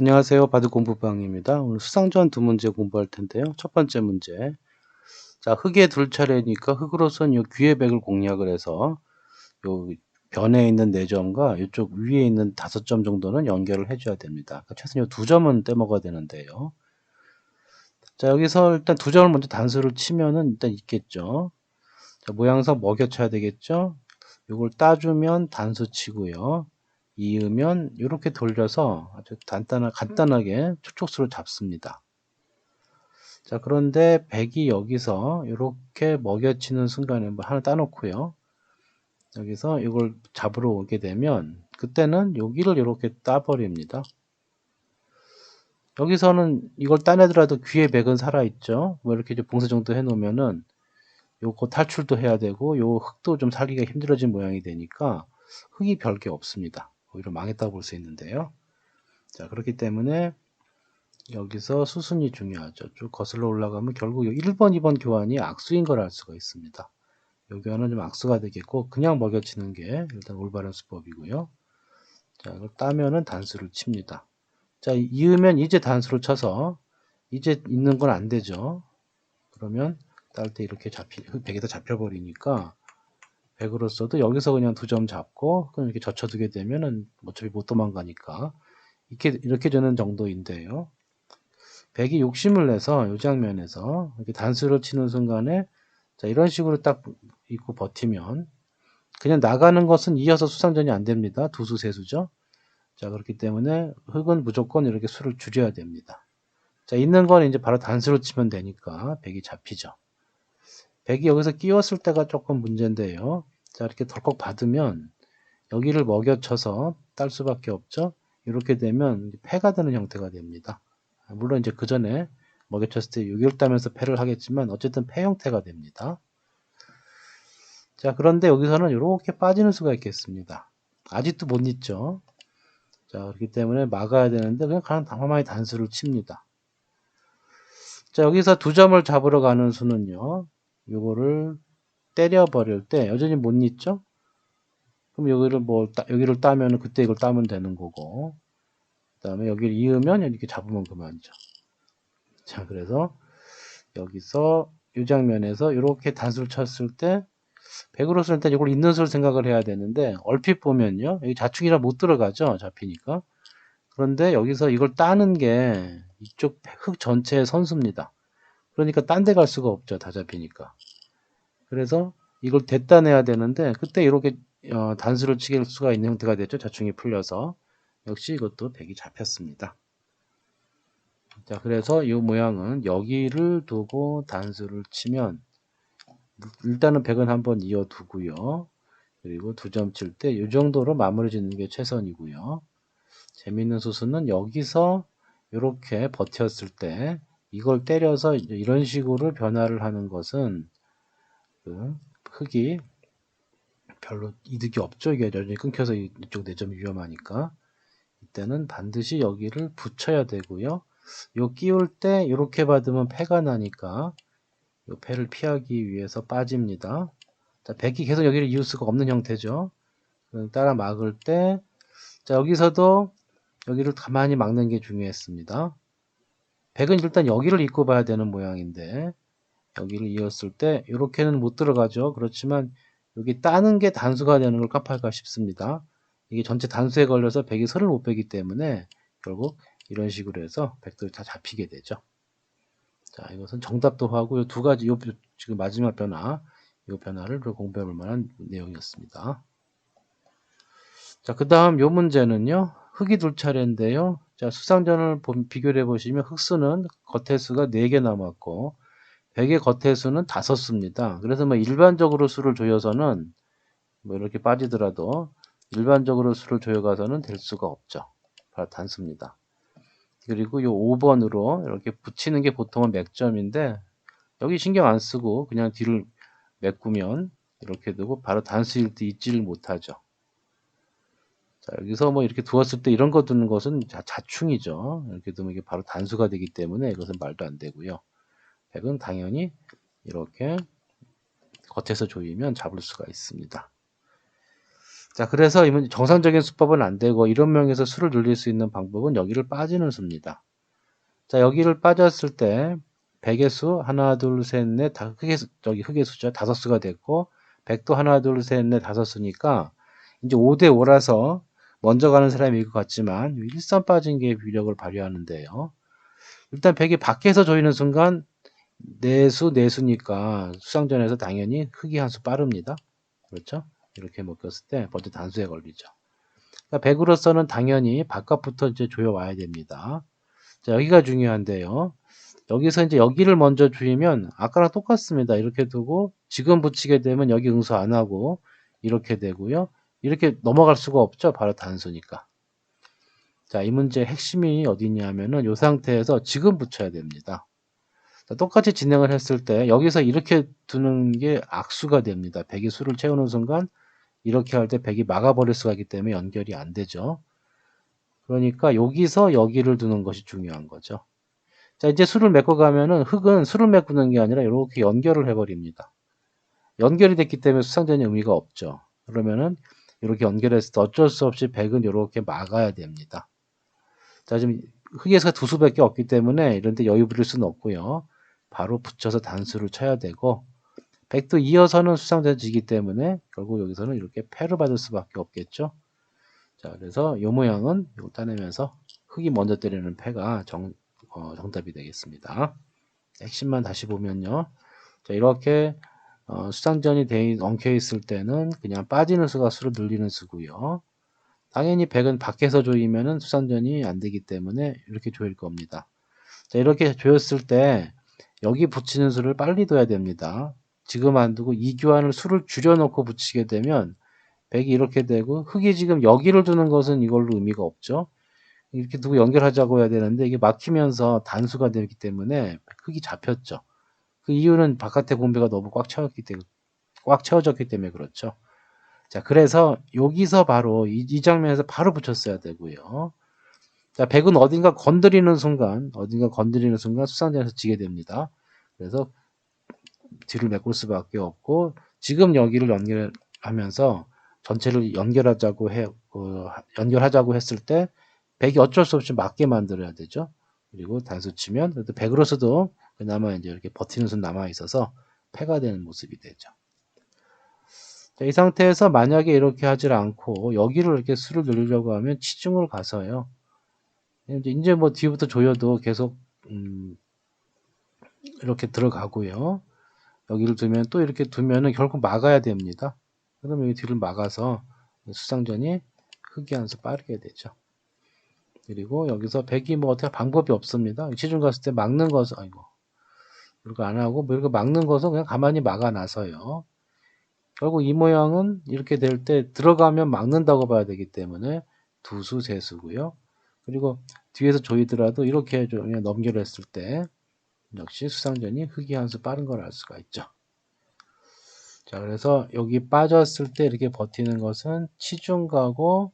안녕하세요. 바둑 공부방입니다. 오늘 수상전 두 문제 공부할 텐데요. 첫 번째 문제. 자, 흙의 둘 차례니까 흙으로선 요 귀의백을 공략을 해서 요 변에 있는 네 점과 이쪽 위에 있는 다섯 점 정도는 연결을 해줘야 됩니다. 그러니까 최소한 요두 점은 떼먹어야 되는데요. 자, 여기서 일단 두 점을 먼저 단수를 치면은 일단 있겠죠. 자, 모양상 먹여쳐야 되겠죠. 요걸 따주면 단수 치고요. 이으면 이렇게 돌려서 아주 간단하, 간단하게 초촉수를 잡습니다. 자 그런데 백이 여기서 이렇게 먹여치는 순간에 뭐 하나 따놓고요. 여기서 이걸 잡으러 오게 되면 그때는 여기를 이렇게 따버립니다. 여기서는 이걸 따내더라도 귀에 백은 살아있죠. 뭐 이렇게 봉쇄 정도 해놓으면은 요거 탈출도 해야 되고 요 흙도 좀 살기가 힘들어진 모양이 되니까 흙이 별게 없습니다. 오히려 망했다고 볼 수 있는데요. 자, 그렇기 때문에 여기서 수순이 중요하죠. 쭉 거슬러 올라가면 결국 1번, 2번 교환이 악수인 걸 알 수가 있습니다. 이 교환은 좀 악수가 되겠고 그냥 먹여치는 게 일단 올바른 수법이고요. 자, 이걸 따면은 단수를 칩니다. 자, 이으면 이제 단수를 쳐서 이제 있는 건 안 되죠. 그러면 딸 때 이렇게 잡히, 흙백에다 잡혀버리니까 100으로 써도 여기서 그냥 두 점 잡고 그럼 이렇게 젖혀두게 되면은 어차피 못 도망가니까 이렇게 이렇게 되는 정도인데요. 100이 욕심을 내서 이 장면에서 이렇게 단수를 치는 순간에 자 이런 식으로 딱 있고 버티면 그냥 나가는 것은 이어서 수상전이 안 됩니다. 두수 세수죠. 자 그렇기 때문에 흙은 무조건 이렇게 수를 줄여야 됩니다. 자 있는 건 이제 바로 단수를 치면 되니까 100이 잡히죠. 100이 여기서 끼웠을 때가 조금 문제인데요. 자, 이렇게 덜컥 받으면 여기를 먹여쳐서 딸 수밖에 없죠. 이렇게 되면 패가 되는 형태가 됩니다. 물론 이제 그 전에 먹여쳤을 때 6일 따면서 패를 하겠지만 어쨌든 패 형태가 됩니다. 자, 그런데 여기서는 이렇게 빠지는 수가 있겠습니다. 아직도 못 잊죠. 자, 그렇기 때문에 막아야 되는데 그냥 가만히 단수를 칩니다. 자, 여기서 두 점을 잡으러 가는 수는요. 요거를 때려버릴 때 여전히 못 잊죠? 그럼 여기를 뭐 여기를 따면 그때 이걸 따면 되는 거고 그 다음에 여기를 이으면 이렇게 잡으면 그만이죠. 자 그래서 여기서 이 장면에서 이렇게 단수를 쳤을 때 100으로서 일단 이걸 있는 수를 생각을 해야 되는데 얼핏 보면요 여기 자축이라 못 들어가죠 잡히니까 그런데 여기서 이걸 따는 게 이쪽 흙 전체의 선수입니다 그러니까 딴 데 갈 수가 없죠. 다 잡히니까. 그래서 이걸 됐다 내야 되는데 그때 이렇게 어, 단수를 치길 수가 있는 형태가 됐죠. 자충이 풀려서. 역시 이것도 100이 잡혔습니다. 자, 그래서 이 모양은 여기를 두고 단수를 치면 일단은 100은 한번 이어두고요. 그리고 두 점 칠 때 이 정도로 마무리 짓는 게 최선이고요. 재밌는 수수는 여기서 이렇게 버텼을 때 이걸 때려서 이런 식으로 변화를 하는 것은 그 흙이 별로 이득이 없죠. 이게 여전히 끊겨서 이쪽 내점이 위험하니까 이때는 반드시 여기를 붙여야 되고요. 요 끼울 때 이렇게 받으면 패가 나니까 요 패를 피하기 위해서 빠집니다. 자, 백이 계속 여기를 이을 수가 없는 형태죠. 따라 막을 때, 자, 여기서도 여기를 가만히 막는 게 중요했습니다. 100은 일단 여기를 입고 봐야 되는 모양인데 여기를 이었을 때 이렇게는 못 들어가죠. 그렇지만 여기 따는 게 단수가 되는 걸 깜빡할까 싶습니다. 이게 전체 단수에 걸려서 100이 선을 못 빼기 때문에 결국 이런 식으로 해서 100들이 다 잡히게 되죠. 자, 이것은 정답도 하고 두 가지 요 지금 마지막 변화 이 변화를 공부해 볼 만한 내용이었습니다. 자, 그 다음 요 문제는요. 흙이 둘 차례인데요. 자, 수상전을 비교를 해보시면 흙수는 겉해수가 4개 남았고 100의 겉해수는 5수입니다. 그래서 뭐 일반적으로 수를 조여서는 뭐 이렇게 빠지더라도 일반적으로 수를 조여가서는 될 수가 없죠. 바로 단수입니다. 그리고 요 5번으로 이렇게 붙이는 게 보통은 맥점인데 여기 신경 안 쓰고 그냥 뒤를 메꾸면 이렇게 두고 바로 단수일 때 잊지를 못하죠. 자, 여기서 뭐 이렇게 두었을 때 이런 거 두는 것은 자, 자충이죠. 이렇게 두면 이게 바로 단수가 되기 때문에 이것은 말도 안 되고요. 100은 당연히 이렇게 겉에서 조이면 잡을 수가 있습니다. 자, 그래서 정상적인 수법은 안 되고 이런 명에서 수를 늘릴 수 있는 방법은 여기를 빠지는 수입니다. 자, 여기를 빠졌을 때 백의 수 하나, 둘, 셋, 넷, 다 흑의 수, 저기 흑의 수죠. 다섯 수가 됐고 백도 하나, 둘, 셋, 넷, 다섯 수니까 이제 5대 5라서 먼저 가는 사람이 이것 같지만 일선 빠진 게 위력을 발휘하는데요. 일단 백이 밖에서 조이는 순간 내수 내수니까 수상전에서 당연히 흑이 한 수 빠릅니다. 그렇죠? 이렇게 묶었을 때 먼저 단수에 걸리죠. 그러니까 100으로서는 당연히 바깥부터 이제 조여 와야 됩니다. 자, 여기가 중요한데요. 여기서 이제 여기를 먼저 조이면 아까랑 똑같습니다. 이렇게 두고 지금 붙이게 되면 여기 응수 안 하고 이렇게 되고요. 이렇게 넘어갈 수가 없죠. 바로 단수니까. 자, 이 문제의 핵심이 어디 있냐면은 이 상태에서 지금 붙여야 됩니다. 자, 똑같이 진행을 했을 때 여기서 이렇게 두는 게 악수가 됩니다. 100이 수를 채우는 순간 이렇게 할 때 100이 막아버릴 수가 있기 때문에 연결이 안 되죠. 그러니까 여기서 여기를 두는 것이 중요한 거죠. 자, 이제 수를 메꿔가면은 흙은 수를 메꾸는 게 아니라 이렇게 연결을 해버립니다. 연결이 됐기 때문에 수상전의 의미가 없죠. 그러면은 이렇게 때 어쩔 수 없이 100은 이렇게 막아야 됩니다. 자, 지금 흙에서 두 수밖에 없기 때문에 이런데 여유 부릴 수는 없고요. 바로 붙여서 단수를 쳐야 되고 100도 이어서는 수상전지이기 때문에 결국 여기서는 이렇게 패를 받을 수밖에 없겠죠. 자, 그래서 이 모양은 이거 따내면서 흙이 먼저 때리는 패가 정, 어, 정답이 되겠습니다. 핵심만 다시 보면요. 자, 이렇게 어, 수상전이 돼, 엉켜 있을 때는 그냥 빠지는 수가 수를 늘리는 수고요. 당연히 100은 밖에서 조이면은 수상전이 안 되기 때문에 이렇게 조일 겁니다. 자, 이렇게 조였을 때 여기 붙이는 수를 빨리 둬야 됩니다. 지금 안 두고 이 교환을 수를 줄여놓고 붙이게 되면 100이 이렇게 되고 흙이 지금 여기를 두는 것은 이걸로 의미가 없죠. 이렇게 두고 연결하자고 해야 되는데 이게 막히면서 단수가 되기 때문에 흙이 잡혔죠. 그 이유는 바깥의 공배가 너무 꽉 채웠기 때문에 꽉 채워졌기 때문에 그렇죠. 자, 그래서 여기서 바로 이, 이 장면에서 바로 붙였어야 되고요. 자, 백은 어딘가 건드리는 순간, 어딘가 건드리는 순간 수상전에서 지게 됩니다. 그래서 뒤를 메꿀 수밖에 없고 지금 여기를 연결하면서 전체를 연결하자고 해 어, 연결하자고 했을 때 100이 어쩔 수 없이 맞게 만들어야 되죠. 그리고 단수 치면 그래도 100으로서도 그나마 이제 이렇게 버티는 순 남아 있어서 패가 되는 모습이 되죠. 자, 이 상태에서 만약에 이렇게 하질 않고 여기를 이렇게 수를 늘리려고 하면 치중을 가서요. 이제 뭐 뒤부터 조여도 계속 음, 이렇게 들어가고요. 여기를 두면 또 이렇게 두면은 결국 막아야 됩니다. 그러면 여기 뒤를 막아서 수상전이 흑이 한수 빠르게 되죠. 그리고 여기서 백이 뭐 어떻게 방법이 없습니다. 시중 갔을 때 막는 것은 아이고 이거 안 하고 뭐 이렇게 막는 것은 그냥 가만히 막아놔서요. 결국 이 모양은 이렇게 될 때 들어가면 막는다고 봐야 되기 때문에 두수 세수고요. 그리고 뒤에서 조이더라도 이렇게 좀 넘겨냈을 때 역시 수상전이 흑이 한 수 빠른 걸 알 수가 있죠. 자, 그래서 여기 빠졌을 때 이렇게 버티는 것은 치중 가고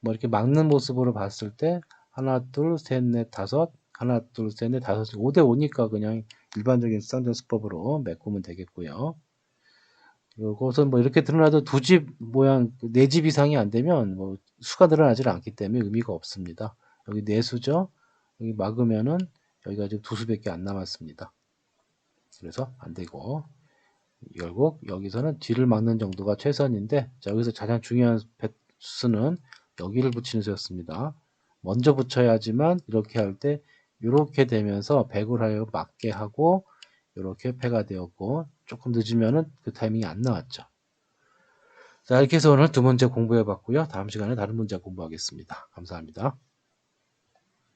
뭐 이렇게 막는 모습으로 봤을 때 하나, 둘, 셋, 넷, 다섯, 하나, 둘, 셋, 넷, 다섯, 5대 5니까 그냥 일반적인 수상전 수법으로 메꾸면 되겠고요. 이것은 뭐 이렇게 드러나도 두 집 모양, 네 집 이상이 안 되면 뭐 수가 늘어나질 않기 때문에 의미가 없습니다. 여기 네 수죠. 여기 막으면은 여기가 지금 두 수밖에 안 남았습니다. 그래서 안 되고 결국 여기서는 뒤를 막는 정도가 최선인데 자 여기서 가장 중요한 수는 여기를 붙이는 수였습니다. 먼저 붙여야지만 이렇게 할 때 이렇게 되면서 백을 하여 맞게 하고 이렇게 패가 되었고 조금 늦으면은 그 타이밍이 안 나왔죠. 자 이렇게 해서 오늘 두 문제 공부해 봤고요. 다음 시간에 다른 문제 공부하겠습니다. 감사합니다.